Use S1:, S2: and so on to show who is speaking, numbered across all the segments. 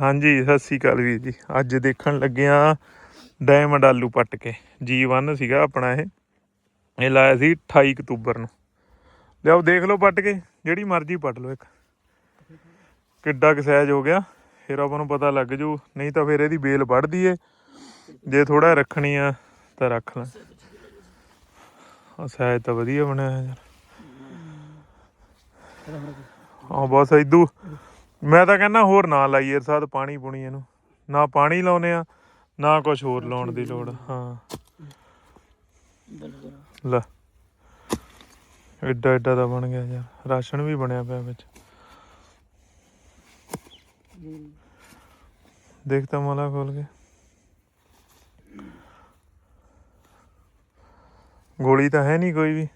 S1: ਹਾਂਜੀ, ਸਤਿ ਸ੍ਰੀ ਅਕਾਲ ਵੀਰ ਜੀ। ਅੱਜ ਦੇਖਣ ਲੱਗੇ ਆ ਡਾਇਮੰਡ ਆਲੂ ਪੱਟ ਕੇ। G1 ਸੀਗਾ ਆਪਣਾ ਇਹ। ਇਹ ਲਾਇਆ ਸੀ 28 ਅਕਤੂਬਰ ਨੂੰ। ਲਿਆਓ, ਦੇਖ ਲਓ ਪੱਟ ਕੇ। ਜਿਹੜੀ ਮਰਜ਼ੀ ਪੱਟ ਲਓ ਇੱਕ। ਕਿੱਡਾ ਕੁ ਸਾਈਜ਼ ਹੋ ਗਿਆ। ਫਿਰ ਆਪਾਂ ਨੂੰ ਪਤਾ ਲੱਗ ਜੂ। ਨਹੀਂ ਤਾਂ ਫਿਰ ਇਹਦੀ ਬੇਲ ਵੱਢਦੀ ਏ। ਜੇ ਥੋੜਾ ਰੱਖਣੀ ਆ ਤਾਂ ਰੱਖ ਲੈ। ਆ ਸਾਈਜ਼ ਤਾਂ ਵਧੀਆ ਬਣਿਆ ਹੈ ਯਾਰ। ਹਾਂ ਬਸ ਇਦੂ ਮੈਂ ਤਾਂ ਕਹਿੰਦਾ ਹੋਰ ਨਾ ਲਾਈਏ ਸਾਦ ਪਾਣੀ ਪੁਣੀ ਇਹਨੂੰ। ਨਾ ਪਾਣੀ ਲਾਉਨੇ ਆ ਨਾ ਕੁਝ ਹੋਰ ਲਾਉਣ ਦੀ ਲੋੜ ਹਾਂ। ਲੈ। ਐਡਾ ਐਡਾ ਦਾ ਬਣ ਗਿਆ ਯਾਰ ਰਾਸ਼ਨ ਵੀ ਬਣਿਆ ਪਿਆ ਵਿੱਚ। ਦੇਖ ਤਾਂ ਮੋਲਾ ਖੋਲ ਕੇ। ਗੋਲੀ ਤਾਂ ਹੈ ਨਹੀਂ ਕੋਈ ਵੀ।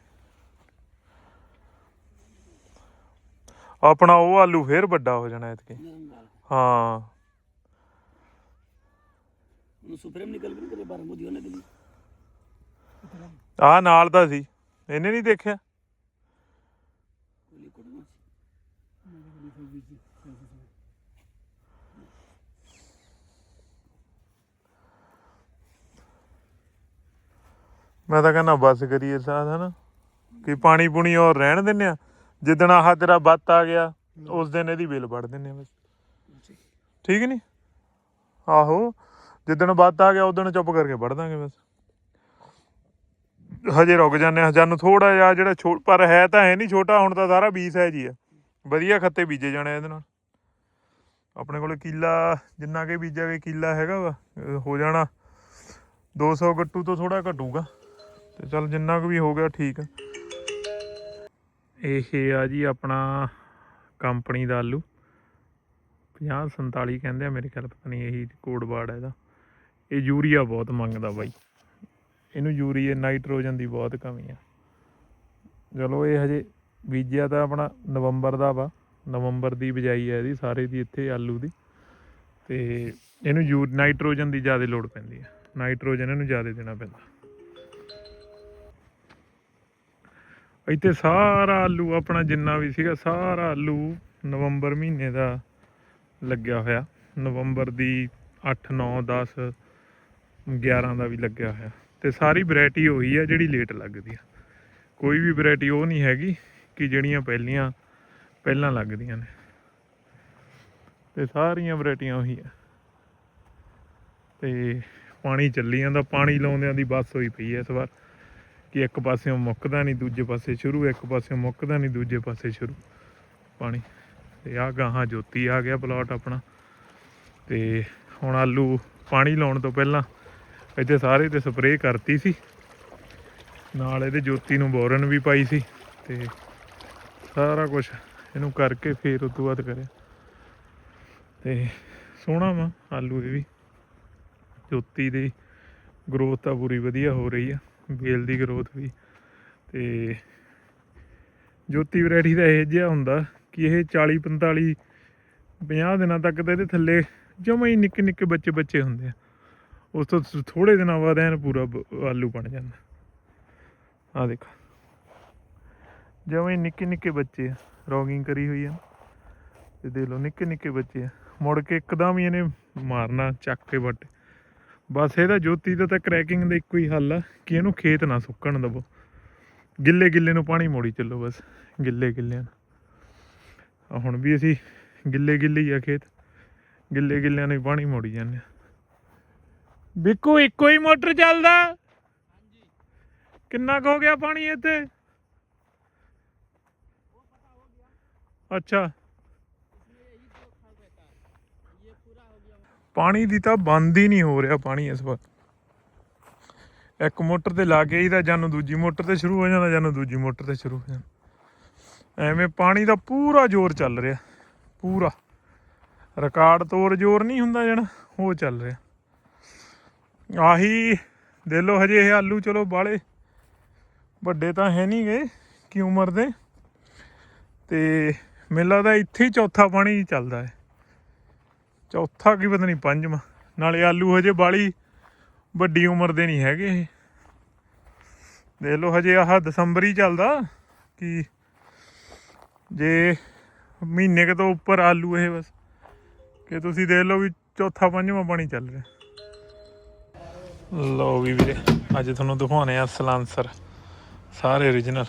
S1: ਆਪਣਾ ਉਹ ਆਲੂ ਫੇਰ ਵੱਡਾ ਹੋ ਜਾਣਾ ਇਤਕੇ ਹਾਂ।
S2: ਉਹ ਸੁਪਰੇਮ ਨਿਕਲ ਗਈ ਤੇਰੇ ਬਾਰੇ ਮੁਦੀ ਉਹਨੇ
S1: ਆ ਨਾਲ ਦਾ ਸੀ। ਇਹਨੇ ਨਹੀਂ ਦੇਖਿਆ?
S2: ਨਾ
S1: ਮੈਂ ਤਾਂ ਕਹਿੰਦਾ ਬਸ ਕਰੀਏ ਸਾਥ ਹਨਾ ਕਿ ਪਾਣੀ ਪੁਣੀ ਹੋਰ ਰਹਿਣ ਦਿੰਨੇ ਆ? ਜਿੱਦਣ ਆਹ ਤੇਰਾ ਬੱਤ ਆ ਗਿਆ ਉਸ ਦਿਨ ਇਹਦੀ ਬਿੱਲ ਵੜ ਦਿੰਨੇ ਆ ਬਸ। ਠੀਕ ਨਹੀਂ? ਆਹੋ ਜਿੱਦਣ ਬੱਤ ਆ ਗਿਆ ਉਦੋਂ ਚੁੱਪ ਕਰਕੇ ਵੜ ਦਾਂਗੇ ਬਸ। ਹਜੇ ਰੁਕ ਜਾਂਦੇ ਆ ਜਾਨੂੰ ਥੋੜਾ ਜਿਹਾ ਜਿਹੜਾ ਛੋ ਪਰ ਹੈ ਤਾਂ ਹੈ ਨਹੀਂ ਛੋਟਾ ਹੁਣ ਤਾਂ ਸਾਰਾ 20 ਸਾਈਜ਼ ਹੀ ਆ। ਵਧੀਆ ਖੱਤੇ ਬੀਜੇ ਜਾਣੇ ਇਹਦੇ ਨਾਲ। ਆਪਣੇ ਕੋਲੇ ਕੀਲਾ ਜਿੰਨਾ ਕੇ ਬੀਜਾਂਗੇ ਕੀਲਾ ਹੈਗਾ ਵਾ ਹੋ ਜਾਣਾ। 200 ਗੱਟੂ ਤੋਂ ਥੋੜਾ ਘਟੂਗਾ। ਤੇ ਚਲ ਜਿੰਨਾ ਕੁ ਵੀ ਹੋ ਗਿਆ ਠੀਕ ਆ। ਇਹ ਆ ਜੀ ਆਪਣਾ ਕੰਪਨੀ ਦਾ ਆਲੂ। 50 47 ਕਹਿੰਦੇ ਆ, ਮੇਰੇ ਖਿਆਲ ਪਤਾ ਨਹੀਂ ਇਹੀ ਕੋਡ ਵਰਡ ਹੈ ਇਹਦਾ। ਇਹ ਯੂਰੀਆ ਬਹੁਤ ਮੰਗਦਾ ਬਾਈ। ਇਹਨੂੰ ਯੂਰੀਆ ਨਾਈਟ੍ਰੋਜਨ ਦੀ ਬਹੁਤ ਕਮੀ ਆ। ਚਲੋ ਇਹ ਹਜੇ ਬੀਜਿਆ ਤਾਂ ਆਪਣਾ ਨਵੰਬਰ ਦਾ ਵਾ। ਨਵੰਬਰ ਦੀ ਬਿਜਾਈ ਹੈ ਇਹਦੀ, ਸਾਰੇ ਦੀ ਇੱਥੇ ਆਲੂ ਦੀ। ਤੇ ਇਹਨੂੰ ਯੂ, ਨਾਈਟ੍ਰੋਜਨ ਦੀ ਜ਼ਿਆਦਾ ਲੋੜ ਪੈਂਦੀ ਹੈ ਨਾਈਟ੍ਰੋਜਨ ਇਹਨੂੰ ਜ਼ਿਆਦਾ ਦੇਣਾ ਪੈਂਦਾ। ਇੱਥੇ ਸਾਰਾ ਆਲੂ ਆਪਣਾ ਜਿੰਨਾ ਵੀ ਸੀਗਾ, ਸਾਰਾ ਆਲੂ ਨਵੰਬਰ ਮਹੀਨੇ ਦਾ ਲੱਗਿਆ ਹੋਇਆ। ਨਵੰਬਰ ਦੀ 8 9 10 11 ਦਾ ਵੀ ਲੱਗਿਆ ਹੋਇਆ। ਤੇ ਸਾਰੀ ਵੈਰਾਈਟੀ ਉਹੀ ਆ ਜਿਹੜੀ ਲੇਟ ਲੱਗਦੀ ਆ। ਕੋਈ ਵੀ ਵੈਰਾਈਟੀ ਉਹ ਨਹੀਂ ਹੈਗੀ ਕਿ ਜਿਹੜੀਆਂ ਪਹਿਲੀਆਂ, ਪਹਿਲਾਂ ਲੱਗਦੀਆਂ ਨੇ। ਤੇ ਸਾਰੀਆਂ ਵੈਰਾਈਟੀਆਂ ਉਹੀ ਆ। ਤੇ ਪਾਣੀ ਚੱਲੀ ਜਾਂਦਾ, ਪਾਣੀ ਲਾਉਂਦਿਆਂ ਦੀ ਬੱਸ ਹੋਈ ਪਈ ਐ ਇਸ ਵਾਰ। ਕਿ ਇੱਕ ਪਾਸਿਓਂ ਮੁੱਕਦਾ ਨਹੀਂ, ਦੂਜੇ ਪਾਸੇ ਸ਼ੁਰੂ, ਇੱਕ ਪਾਸਿਓਂ ਮੁੱਕਦਾ ਨਹੀਂ, ਦੂਜੇ ਪਾਸੇ ਸ਼ੁਰੂ। ਪਾਣੀ। ਤੇ ਆ ਗਾਹਾਂ ਜੋਤੀ ਆ ਗਿਆ ਪਲਾਟ ਆਪਣਾ। ਤੇ ਹੁਣ ਆਲੂ ਪਾਣੀ ਲਾਉਣ ਤੋਂ ਪਹਿਲਾਂ ਇੱਥੇ ਸਾਰੇ ਤੇ ਸਪਰੇਅ ਕਰਤੀ ਸੀ। ਨਾਲ ਇਹਦੇ ਜੋਤੀ ਨੂੰ ਬੋਰਨ ਵੀ ਪਾਈ ਸੀ। ਤੇ ਸਾਰਾ ਕੁਝ ਇਹਨੂੰ ਕਰਕੇ ਫੇਰ ਉਸ ਤੋਂ ਬਾਅਦ ਕਰਿਆ। ਤੇ ਸੋਹਣਾ ਵਾ ਆਲੂ ਇਹ ਵੀ। ਜੋਤੀ ਦੀ ਗਰੋਥ ਤਾਂ ਪੂਰੀ ਵਧੀਆ ਹੋ ਰਹੀ ਆ। ਬੇਲ ਦੀ ਗਰੋਥ ਵੀ। ਤੇ ਜੋਤੀ ਵੈਰਾਈਟੀ ਦਾ ਇਹ ਜਿਹਾ ਹੁੰਦਾ ਕਿ ਇਹ 40 45 50 ਦਿਨਾਂ ਤੱਕ ਤਾਂ ਇਹਦੇ ਥੱਲੇ ਜਮਾਂ ਹੀ ਨਿੱਕੇ ਨਿੱਕੇ ਬੱਚੇ ਬੱਚੇ ਹੁੰਦੇ ਆ। ਉਸ ਤੋਂ ਥੋੜੇ ਦਿਨਾਂ ਬਾਅਦ ਐਨ ਪੂਰਾ ਆਲੂ ਬਣ ਜਾਂਦਾ। ਆ ਦੇਖੋ। ਜਮਾਂ ਨਿੱਕੇ ਨਿੱਕੇ ਬੱਚੇ ਆ, ਰੋਗਿੰਗ ਕਰੀ ਹੋਈ ਆ। ਤੇ ਦੇ ਲੋ ਨਿੱਕੇ ਨਿੱਕੇ ਬੱਚੇ ਆ। ਮੁੜ ਕੇ ਇੱਕਦਮ ਹੀ ਇਹਨੇ ਮਾਰਨਾ, ਚੱਕ ਕੇ ਵੱਟ ਬਸ ਇਹਦਾ ਜੋਤੀ ਦਾ ਤਾਂ ਕ੍ਰੈਕਿੰਗ ਦਾ ਇੱਕੋ ਹੀ ਹੱਲ ਆ ਕਿ ਇਹਨੂੰ ਖੇਤ ਨਾ ਸੁੱਕਣ ਦਵੋ। ਗਿੱਲੇ ਗਿੱਲੇ ਨੂੰ ਪਾਣੀ ਮੋੜੀ ਚੱਲੋ ਬਸ, ਗਿੱਲੇ ਗਿੱਲਿਆਂ ਨੂੰ। ਹੁਣ ਵੀ ਅਸੀਂ ਗਿੱਲੇ ਗਿੱਲੇ ਹੀ ਆ ਖੇਤ, ਗਿੱਲੇ ਗਿੱਲਿਆਂ ਨੂੰ ਹੀ ਪਾਣੀ ਮੋੜੀ ਜਾਂਦੇ ਆ ਬਿੱਕੂ, ਇੱਕੋ ਹੀ ਮੋਟਰ ਚੱਲਦਾ? ਕਿੰਨਾ ਕੁ ਹੋ ਗਿਆ ਪਾਣੀ ਇੱਥੇ? ਅੱਛਾ। ਪਾਣੀ ਦੀ ਤਾਂ ਬੰਦ ਹੀ ਨਹੀਂ ਹੋ ਰਿਹਾ ਪਾਣੀ ਇਸ ਵਾਰ। ਇੱਕ ਮੋਟਰ ਤੇ ਲਾ ਕੇ ਇਹਦਾ ਜਾਨੂੰ ਦੂਜੀ ਮੋਟਰ ਤੇ ਸ਼ੁਰੂ ਹੋ ਜਾਂਦਾ ਜਾਨੂੰ ਦੂਜੀ ਮੋਟਰ ਤੇ ਸ਼ੁਰੂ ਹੋ ਜਾਂਦਾ ਐਵੇਂ ਪਾਣੀ ਦਾ ਪੂਰਾ ਜ਼ੋਰ ਚੱਲ ਰਿਹਾ, ਪੂਰਾ। ਰਿਕਾਰਡ ਤੋੜ ਜ਼ੋਰ ਨਹੀਂ ਹੁੰਦਾ ਜਣਾ, ਉਹ ਚੱਲ ਰਿਹਾ। ਆਹੀ ਦੇ ਲੋ ਹਜੇ ਇਹ ਆਲੂ, ਚਲੋ ਬਾਲੇ ਵੱਡੇ ਤਾਂ ਹੈ ਨਹੀਂ ਗਏ, ਕਿ ਉਮਰ ਦੇ। ਤੇ ਮੈਨੂੰ ਲੱਗਦਾ ਇੱਥੇ ਹੀ ਚੌਥਾ ਪਾਣੀ ਚੱਲਦਾ ਹੈ। ਚੌਥਾ ਕੀ ਪਤਾ ਨਹੀਂ, ਪੰਜਵਾਂ। ਨਾਲੇ ਆਲੂ ਹਜੇ ਬਾਲੀ ਵੱਡੀ ਉਮਰ ਦੇ ਨਹੀਂ ਹੈਗੇ ਇਹ। ਦੇਖ ਲਓ, ਹਜੇ ਆਹ ਦਸੰਬਰ ਹੀ ਚੱਲਦਾ ਕਿ ਜੇ ਮਹੀਨੇ ਕੁ ਤੋਂ ਉੱਪਰ ਆਲੂ ਇਹ ਬਸ। ਕਿ ਤੁਸੀਂ ਦੇਖ ਲਓ ਵੀ ਚੌਥਾ, ਪੰਜਵਾਂ ਪਾਣੀ ਚੱਲ ਰਿਹਾ। ਲਓ ਵੀ ਵੀਰੇ, ਅੱਜ ਤੁਹਾਨੂੰ ਦਿਖਾਉਣੇ ਆ ਸਲਾਂਸਰ, ਸਾਰੇ origignal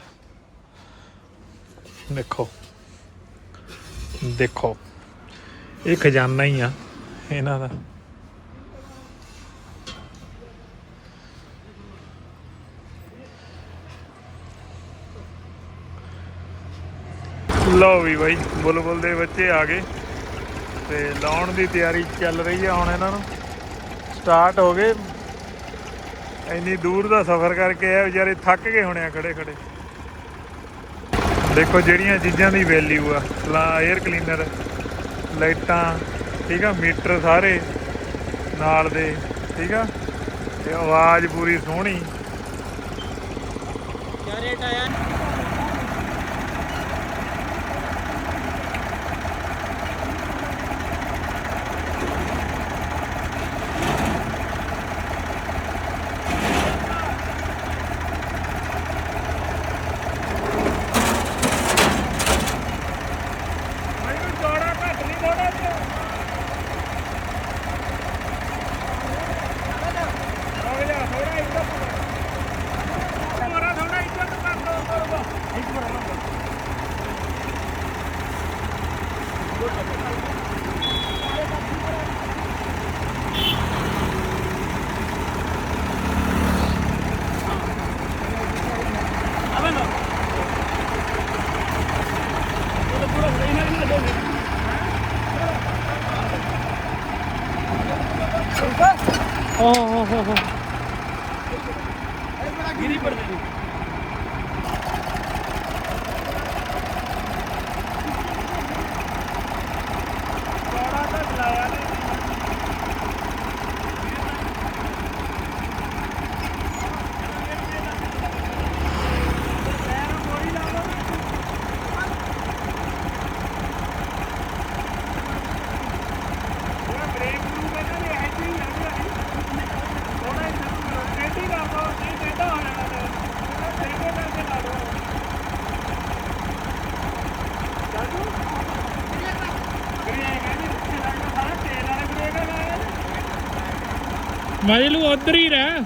S1: ਦੇਖੋ। ਦੇਖੋ। ਇਹ ਖਜ਼ਾਨਾ ਹੀ ਆ, ਇਹਨਾਂ ਦਾ। ਲਓ ਵੀ ਬਾਈ, ਬੁਲਬੁਲ ਦੇ ਬੱਚੇ ਆ ਗਏ। ਤੇ ਲਾਉਣ ਦੀ ਤਿਆਰੀ ਚੱਲ ਰਹੀ ਆ ਹੁਣ ਇਹਨਾਂ ਨੂੰ। ਸਟਾਰਟ ਹੋ ਗਏ। ਇੰਨੀ ਦੂਰ ਦਾ ਸਫ਼ਰ ਕਰਕੇ ਆ ਵਿਚਾਰੇ ਥੱਕ ਗਏ ਹੋਣੇ ਆ ਖੜੇ ਖੜੇ। ਦੇਖੋ ਜਿਹੜੀਆਂ ਚੀਜ਼ਾਂ ਦੀ ਵੈਲਿਊ ਆ, ਲਾ 에ਅਰ ਕਲੀਨਰ ਲਾਈਟਾਂ ਠੀਕ ਆ ਮੀਟਰ ਸਾਰੇ ਨਾਲ ਦੇ ਠੀਕ ਆ ਤੇ ਆਵਾਜ਼ ਪੂਰੀ ਸੋਹਣੀ। ਓ ਹੋ ਹੋ ਮਜਲੂ ਹੀ ਰਹਿ।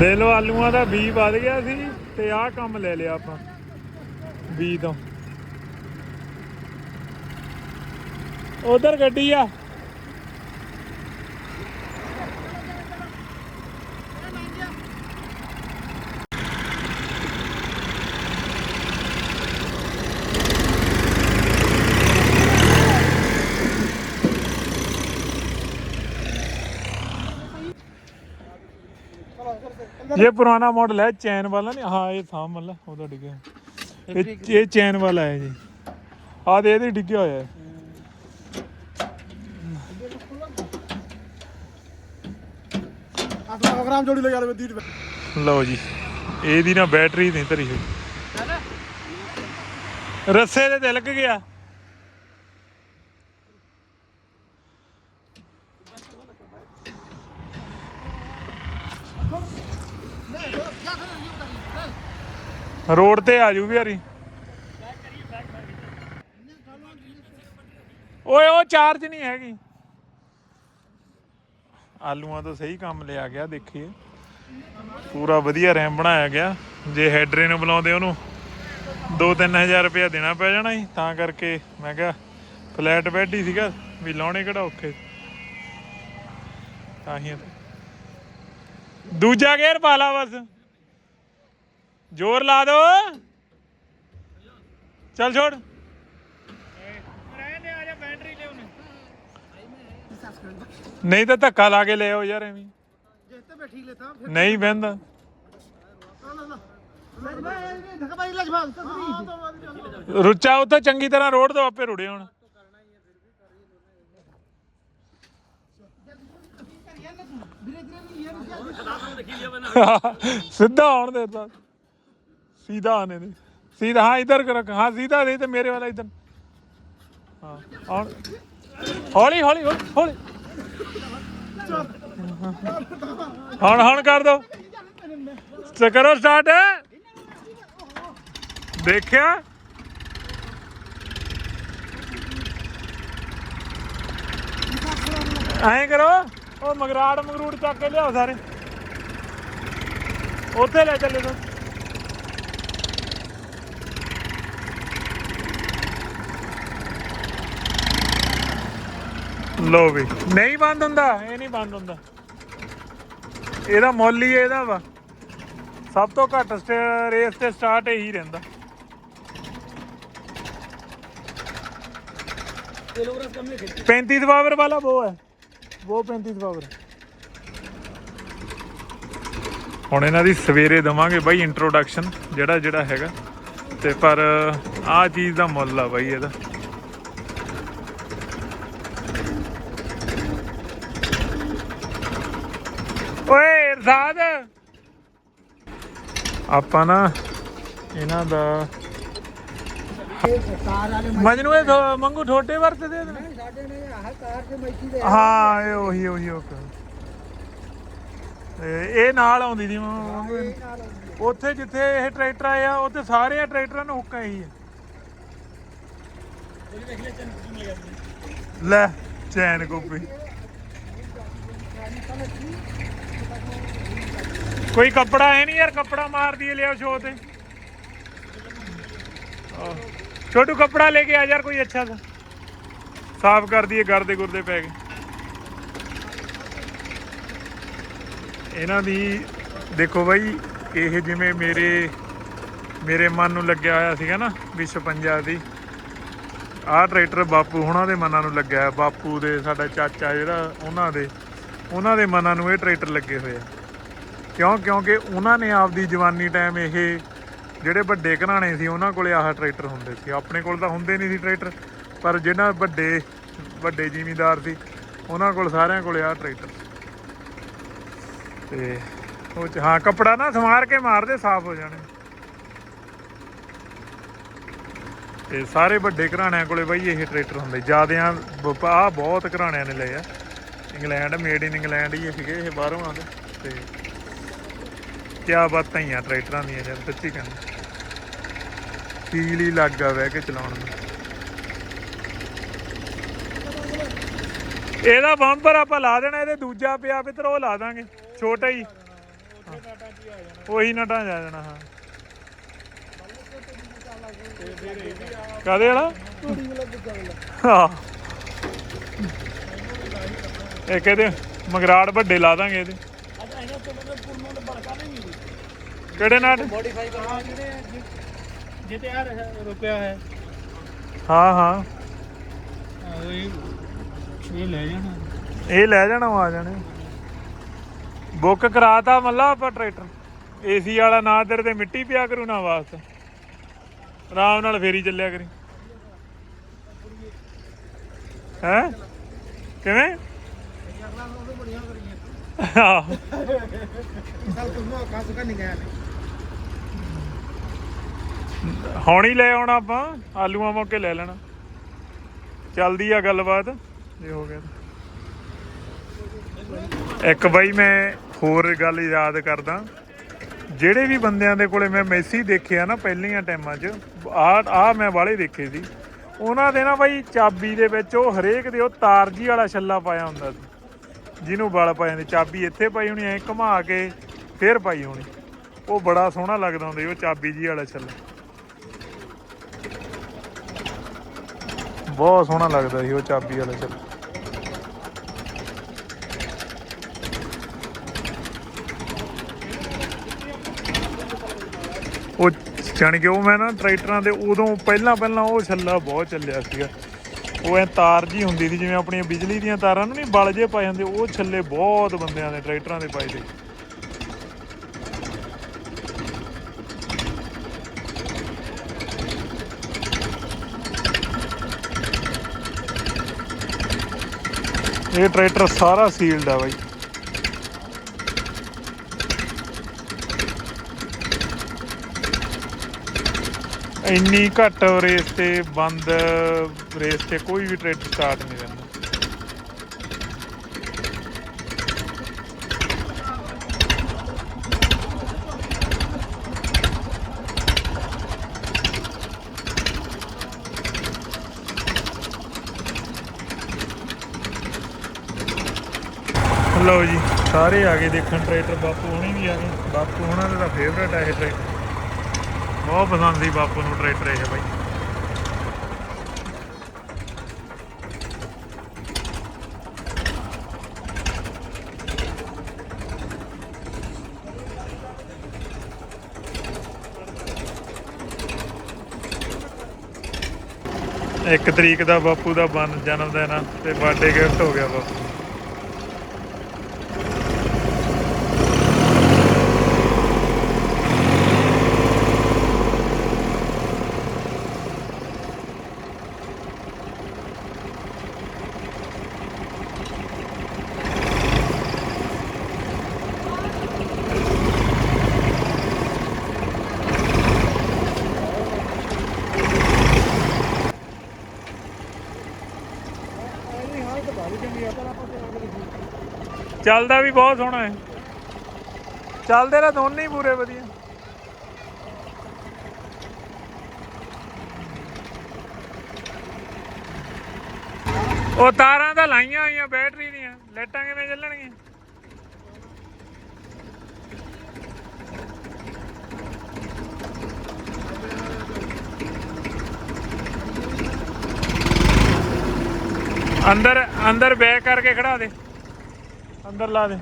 S1: ਦੇ ਲੋ ਆਲੂਆਂ ਦਾ ਬੀ ਵੱਧ ਗਿਆ ਸੀ ਤੇ ਆਹ ਕੰਮ ਲੈ ਲਿਆ ਆਪਾਂ, ਬੀ ਤੋਂ। ਉਧਰ ਗੱਡੀ ਆ। ये पुराना मॉडल है चैन वाला नहीं हाँ ये था मतलब ਉਹਦਾ ਡਿੱਗਿਆ ਇਹ ਇਹ ਚੈਨ ਵਾਲਾ ਹੈ ਜੀ ਆਹ ਦੇ ਇਹਦੇ ਡਿੱਗਿਆ ਹੋਇਆ ਹੈ
S3: ग्राम जोड़ी ले जा रहे दीद
S1: ਲਓ ਜੀ ਇਹਦੀ ਨਾ ਬੈਟਰੀ ਨਹੀਂ ਧਰੀ ਹੋਈ ਰੱਸੇ ਦੇ ਤਿਲਕ ਗਿਆ ਰੋਡ ਤੇ ਆ ਜੂ ਵੀ ਓਏ, ਉਹ ਚਾਰਜ ਨਹੀਂ ਹੈਗੀ। ਆਲੂਆਂ ਤੋਂ ਸਹੀ ਕੰਮ ਲਿਆ ਗਿਆ, ਦੇਖੀਏ। ਪੂਰਾ ਵਧੀਆ ਰੈਮ ਬਣਾਇਆ ਗਿਆ। ਜੇ ਹੈਡਰੇ ਨੂੰ ਬੁਲਾਉਂਦੇ ਉਹਨੂੰ 2-3000 ਰੁਪਇਆ ਦੇਣਾ ਪੈ ਜਾਣਾ ਸੀ। ਤਾਂ ਕਰਕੇ ਮੈਂ ਕਿਹਾ ਫਲੈਟ ਬੈੱਡ ਹੀ ਸੀਗਾ, ਵੀ ਲਾਉਣੇ ਕਿਹੜਾ ਔਖੇ। ਤਾਂ ਹੀ ਦੂਜਾ ਗੇਅਰ ਪਾ ਲਾ ਬਸ। ਜ਼ੋਰ ਲਾ ਦੋ। ਚੱਲ ਛੋੜ। ਨਹੀਂ ਤਾਂ ਧੱਕਾ ਲਾ ਕੇ ਲੈ ਆਓ ਯਾਰ ਐਵੇਂ। ਨਹੀਂ ਬਹਿੰਦਾ। ਰੁੱਚਾ ਉੱਥੇ ਚੰਗੀ ਤਰ੍ਹਾਂ ਰੋੜ ਦੋ ਆਪੇ ਰੁੜੇ ਹੁਣ। ਸਿੱਧਾ ਆਉਣ ਦੇਦਾ सीधा आने दे सीधा हाँ इधर कर हाँ सीधा दे तो मेरे वाला इधर हाँ और हौली हौली हौली हौली ਹੁਣ ਹੁਣ ਕਰ ਦੋ ਤੇ ਕਰੋ ਸਟਾਰਟ ਦੇਖਿਆ ਐਂ ਕਰੋ ਉਹ ਮਗਰਾੜ ਮਗਰੂੜ ਚੱਕ ਕੇ ਲਿਆਓ ਸਾਰੇ ਉੱਥੇ ਲੈ ਚੱਲੇ ਤੂੰ ਲੋ ਵੀ। ਨਹੀਂ ਬੰਦ ਹੁੰਦਾ, ਇਹ ਨਹੀਂ ਬੰਦ ਹੁੰਦਾ। ਇਹਦਾ ਮੁੱਲ ਹੀ ਇਹਦਾ ਵਾ। ਸਭ ਤੋਂ ਘੱਟ ਰੇਸ ਤੇ ਸਟਾਰਟ ਇਹੀ ਰਹਿੰਦਾ। ਪੈਂਤੀ ਦਵਾਵਰ ਵਾਲਾ ਉਹ ਹੈ। ਉਹ ਪੈਂਤੀ ਦਵਾਵਰ ਹੁਣ ਇਹਨਾਂ ਦੀ ਸਵੇਰੇ ਦਵਾਂਗੇ ਬਾਈ ਇੰਟਰੋਡਕਸ਼ਨ ਜਿਹੜਾ ਜਿਹੜਾ ਹੈਗਾ। ਤੇ ਪਰ, ਆਹ ਚੀਜ਼ ਦਾ ਮੁੱਲ ਆ ਬਾਈ ਇਹਦਾ। ਇਰਸ਼ਾਦ ਆਪਾਂ ਨਾ ਇਹਨਾਂ ਦਾ ਮਜਨੂ ਇਹ ਥੋ- ਮੰਗੂ ਠੋਡੇ ਵਰਤਦੇ ਨੇ
S3: ਸਾਡੇ ਨੇ ਆਹ ਕਾਰ ਦੇ ਮੈਚੀ ਦੇ
S1: ਹਾਂ ਇਹ ਉਹੀ ਉਹੀ ਉਹ ਇਹ ਨਾਲ ਆਉਂਦੀ ਦੀ ਉੱਥੇ ਜਿੱਥੇ ਇਹ ਟਰੈਕਟਰ ਆਇਆ ਉੱਥੇ ਸਾਰੇ ਟਰੈਕਟਰਾਂ ਨੂੰ ਹੁੱਕਾ ਇਹੀ ਹੈ ਲੈ ਚੈਨ ਕੋਪੀ ਕੋਈ ਕੱਪੜਾ ਹੈ ਨਹੀਂ ਯਾਰ, ਕੱਪੜਾ ਮਾਰ ਦੀਏ ਲਿਆਓ ਸ਼ੋ ਤੇ। ਛੋਟੂ ਕੱਪੜਾ ਲੈ ਕੇ ਆ ਯਾਰ ਕੋਈ ਅੱਛਾ ਸਾ ਸਾਫ਼ ਕਰ ਦਈਏ, ਗਰਦੇ ਗੁਰਦੇ ਪੈ ਗਏ। ਇਹਨਾਂ ਦੀ, ਦੇਖੋ ਬਾਈ, ਇਹ ਜਿਵੇਂ ਮੇਰੇ ਮੇਰੇ ਮਨ ਨੂੰ ਲੱਗਿਆ ਹੋਇਆ ਸੀਗਾ ਨਾ ਵੀ 56 ਦੀ। ਆਹ ਟਰੈਕਟਰ ਬਾਪੂ ਹੁਣਾਂ ਦੇ ਮਨਾਂ ਨੂੰ ਲੱਗਿਆ ਬਾਪੂ ਦੇ, ਸਾਡਾ ਚਾਚਾ ਜਿਹੜਾ ਉਹਨਾਂ ਦੇ ਉਹਨਾਂ ਦੇ ਮਨਾਂ ਨੂੰ ਇਹ ਟਰੈਕਟਰ ਲੱਗੇ ਹੋਏ ਆ। ਕਿਉਂ? ਕਿਉਂਕਿ ਉਹਨਾਂ ਨੇ ਆਪਦੀ ਜਵਾਨੀ ਟਾਈਮ ਇਹ ਜਿਹੜੇ ਵੱਡੇ ਘਰਾਣੇ ਸੀ, ਉਹਨਾਂ ਕੋਲੇ ਆਹ ਟਰੈਕਟਰ ਹੁੰਦੇ ਸੀ। ਆਪਣੇ ਕੋਲ ਤਾਂ ਹੁੰਦੇ ਨਹੀਂ ਸੀ ਟਰੈਕਟਰ ਪਰ ਜਿਹਨਾਂ ਵੱਡੇ ਵੱਡੇ ਜ਼ਿਮੀਂਦਾਰ ਸੀ, ਉਹਨਾਂ ਕੋਲ ਸਾਰਿਆਂ ਕੋਲੇ ਆਹ ਟਰੈਕਟਰ ਤੇ ਉਹ 'ਚ, ਹਾਂ, ਕੱਪੜਾ ਨਾ ਸਮਾਰ ਕੇ ਮਾਰਦੇ ਸਾਫ਼ ਹੋ ਜਾਣੇ। ਤੇ ਸਾਰੇ ਵੱਡੇ ਘਰਾਣਿਆਂ ਕੋਲੇ ਬਈ ਇਹ ਟਰੈਕਟਰ ਹੁੰਦੇ। ਜਿਆਦਿਆਂ ਆ ਬਹੁਤ ਘਰਾਣਿਆਂ ਨੇ ਲਏ ਆ। ਇੰਗਲੈਂਡ ਮੇਡ ਇਨ ਇੰਗਲੈਂਡ ਹੀ ਸੀਗੇ, ਇਹ ਬਾਹਰੋਂ ਆਉਂਦੇ। ਤੇ ਕਿਆ ਬਾਤਾਂ ਹੀ ਆ ਟਰੈਕਟਰਾਂ ਦੀਆਂ ਯਾਰ, ਸੱਚੀ ਕਹਿੰਦਾ ਫੀਲ ਹੀ ਲੱਗ ਗਿਆ ਕੇ ਚਲਾਉਣ ਨੂੰ। ਇਹਦਾ ਬੰਪਰ ਆਪਾਂ ਲਾ ਦੇਣਾ, ਇਹਦੇ ਦੂਜਾ ਪਿਆ ਪਿੱਤਰ ਉਹ ਲਾ ਦਾਂਗੇ, ਛੋਟਾ ਹੀ। ਉਹੀ ਨਟਾਂ ਜਾ ਜਾਣਾ, ਹਾਂ। ਕਦੇ ਵਾਲਾ? ਇਹ ਕਹਿੰਦੇ ਮਗਰਾੜ ਵੱਡੇ ਲਾ ਦਾਂਗੇ ਇਹਦੇ।
S2: ਅੱਜ ਇਹਨਾਂ ਤੋਂ ਮਤਲਬ ਪੁਰਨੋਂ ਦੇ ਬਰਕਾ ਨਹੀਂ
S1: ਕਿਹੜੇ ਨਾਟ
S2: ਮੋਡੀਫਾਈ ਕਰਵਾ ਜਿਹੜੇ ਜਿੱਤੇ ਆ ਰੁਪਿਆ
S1: ਹੈ ਹਾਂ।
S2: ਹਾਂ ਇਹ ਇਹ ਲੈ ਜਾਣਾ
S1: ਇਹ ਲੈ ਜਾਣਾ ਆ ਜਾਣੇ। ਬੁੱਕ ਕਰਾਤਾ ਮੱਲਾ ਆਪਾਂ ਟਰੈਕਟਰ। ਏਸੀ ਵਾਲਾ ਨਾ ਤੇਰੇ ਤੇ ਮਿੱਟੀ ਪਿਆ ਕਰੂ ਨਾ ਵਾਸਤੇ। ਆਰਾਮ ਨਾਲ ਫੇਰੀ ਚੱਲਿਆ ਕਰੀ। ਹੈ? ਕਿਵੇਂ? ਆਹ।
S3: ਸਭ ਕੁਝ ਨਾ ਕਾਸ ਕਰ ਨਹੀਂ ਗਿਆ।
S1: ਹੁਣ ਹੀ ਲੈ ਆਉਣਾ ਆਪਾਂ, ਆਲੂਆਂ ਮੌਕੇ ਲੈ ਲੈਣਾ। ਚੱਲਦੀ ਆ ਗੱਲਬਾਤ। ਜੇ ਹੋ ਗਿਆ। ਇੱਕ ਬਾਈ ਮੈਂ ਹੋਰ ਗੱਲ ਯਾਦ ਕਰਦਾ। ਜਿਹੜੇ ਵੀ ਬੰਦਿਆਂ ਦੇ ਕੋਲੇ ਮੈਂ ਮੈਸੀ ਦੇਖਿਆ ਨਾ ਪਹਿਲੀਆਂ ਟਾਈਮਾਂ 'ਚ ਆ ਆ ਮੈਂ ਵਾਲੇ ਦੇਖੇ ਸੀ। ਉਹਨਾਂ ਦੇ ਨਾ ਬਾਈ ਚਾਬੀ ਦੇ ਵਿੱਚ ਉਹ ਹਰੇਕ ਦੇ ਉਹ ਤਾਰ ਜੀ ਵਾਲਾ ਛੱਲਾ ਪਾਇਆ ਹੁੰਦਾ ਸੀ। ਜਿਹਨੂੰ ਵਲ ਪਾਏ ਜਾਂਦੇ ਚਾਬੀ ਇੱਥੇ ਪਾਈ ਹੋਣੀ, ਐ ਘੁਮਾ ਕੇ ਫੇਰ ਪਾਈ ਹੋਣੀ। ਉਹ ਬੜਾ ਸੋਹਣਾ ਲੱਗਦਾ ਹੁੰਦਾ ਸੀ, ਉਹ ਚਾਬੀ ਜੀ ਵਾਲਾ ਛੱਲਾ। ਬਹੁਤ ਸੋਹਣਾ ਲੱਗਦਾ ਸੀ ਉਹ ਚਾਬੀ ਵਾਲਾ ਚੱਲ ਉਹ ਜਾਣੀ ਕਿ ਉਹ ਮੈਂ ਨਾ ਟਰੈਕਟਰਾਂ ਦੇ ਉਦੋਂ ਪਹਿਲਾਂ ਪਹਿਲਾਂ ਉਹ ਛੱਲਾ ਬਹੁਤ ਚੱਲਿਆ ਸੀਗਾ। ਉਹ ਐ ਤਾਰ ਜੀ ਹੁੰਦੀ ਸੀ, ਜਿਵੇਂ ਆਪਣੀਆਂ ਬਿਜਲੀ ਦੀਆਂ ਤਾਰਾਂ ਨੂੰ ਨਹੀਂ, ਬਲ ਜੇ ਪਾਏ ਹੁੰਦੇ, ਉਹ ਛੱਲੇ ਬਹੁਤ ਬੰਦਿਆਂ ਦੇ, ਟਰੈਕਟਰਾਂ ਦੇ ਪਾਏ ਦੇ। ਇਹ ਟਰੈਕਟਰ ਸਾਰਾ ਸੀਲਡ ਆ ਬਾਈ। ਇੰਨੀ ਘੱਟ ਰੇਸ ਤੇ ਬੰਦ ਰੇਸ ਤੇ ਕੋਈ ਵੀ ਟਰੈਕਟਰ ਸਟਾਰਟ ਨਹੀਂ ਦਿੰਦਾ। ਲਓ ਜੀ, ਸਾਰੇ ਆ ਗਏ ਦੇਖਣ ਟਰੈਕਟਰ ਬਾਪੂ, ਹੁਣੀ ਵੀ ਆ ਗਏ। ਬਾਪੂ ਹੁਣਾਂ ਦਾ ਫੇਵਰਟ ਹੈ ਇਹ ਟਰੈਕਟਰ ਬਹੁਤ ਪਸੰਦ ਸੀ ਬਾਪੂ ਨੂੰ ਟਰੈਕਟਰ ਇਹ ਬਾਈ। ਇੱਕ ਤਰੀਕ ਦਾ ਬਾਪੂ ਦਾ ਬਨ ਜਨਮ ਦਿਨ ਆ ਤੇ ਬਰਥਡੇ ਗਿਫਟ ਹੋ ਗਿਆ ਬਾਪੂ ਨੂੰ।
S3: ਇਹਦੀ ਹਾਲਤ ਬਾਲੀ ਚੰਗੀ ਆ ਪਰ ਆਪਾਂ ਤੇ ਅਗਲੀ ਸੀ
S1: ਚੱਲਦਾ ਵੀ ਬਹੁਤ ਸੋਹਣਾ ਹੈ। ਚੱਲਦੇ ਤਾਂ ਦੋਨੇ ਹੀ ਪੂਰੇ ਵਧੀਆ। ਉਹ ਤਾਰਾਂ ਤਾਂ ਲਾਈਆਂ ਹੋਈਆਂ ਬੈਟਰੀ ਦੀਆਂ। ਲਾਈਟਾਂ ਕਿਵੇਂ ਚੱਲਣਗੀਆਂ? ਅੰਦਰ ਅੰਦਰ ਬੈਕ ਕਰਕੇ ਖੜਾ ਦੇ। ਅੰਦਰ ਲਾ ਦੇ।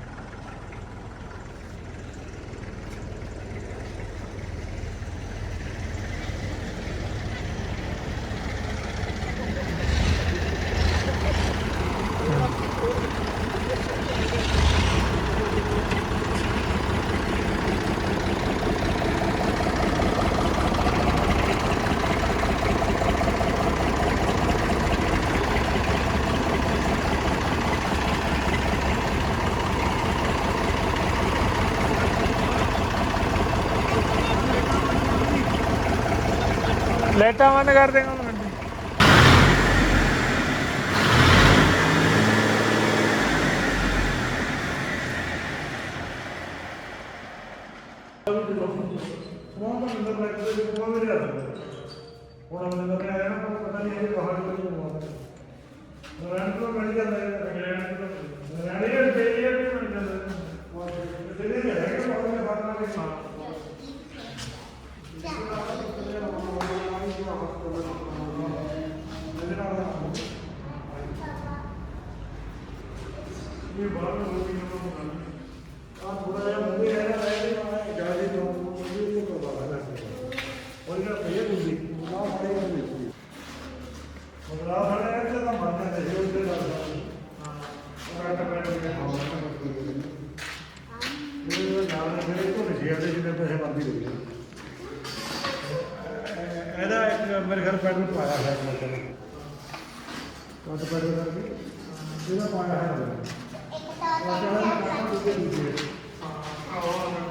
S1: ਲਾਈਟਾਂ ਬੰਦ ਕਰ ਦੇਗਾ ਹੁਣ ਗੱਡੀ
S4: ਸਮਾਂ ਤਾਂ ਅੰਦਰ ਲੱਗ ਕੇ ਕੋਲ ਵੀ ਰਿਹਾ ਹੁਣ ਅੰਦਰ ਨੇ ਆਇਆ ਨਾ ਪਰ ਪਤਾ ਨਹੀਂ ਇਹ ਬਾਹਰ ਕੋਈ ਹੋਣਾ ਨਰਾਇਣ ਤੋਂ ਮਿਲ ਜਾਂਦਾ ਹੈ ਨਰਾਇਣ ਤੋਂ ਨਰਾਇਣ ਦੇ ਏਰੀਆ ਵੀ ਮਿਲ ਜਾਂਦਾ ਹੈ ਜਿਹੜੇ ਨੇ ਹੈਗੇ ਬਾਹਰ ਦੇ ਬਾਹਰ ਨਾਲ ਹਾਂ ਇਹ ਬਾਹਰ ਨੂੰ ਲੋਕੀ ਨੂੰ ਆ ਥੋੜਾ ਜਿਹਾ ਮੂਵੀ ਰਹਿਣਾ ਰਹਿ ਗਿਆ ਮੈਂ ਜਾਦੇ ਤੋਂ ਮੂਵੀ ਤੇ ਇਹ ਨਾਲ ਜਿਹੜੇ ਤੋਂ ਨਸ਼ੇ ਦੇ ਜਿਹਨੇ ਪੈਸੇ ਮੰਦੀ ਹੋਈ ਇਹਦਾ ਇੱਕ ਮੇਰੇ ਘਰ ਪੈਡਲ ਪਾਇਆ ਹੈ ਮਤਲਬ ਕੱਟ ਪੈਡਲ ਕਰਕੇ ਇਹਦਾ ਪਾਇਆ ਹੈ।
S1: ਆਹ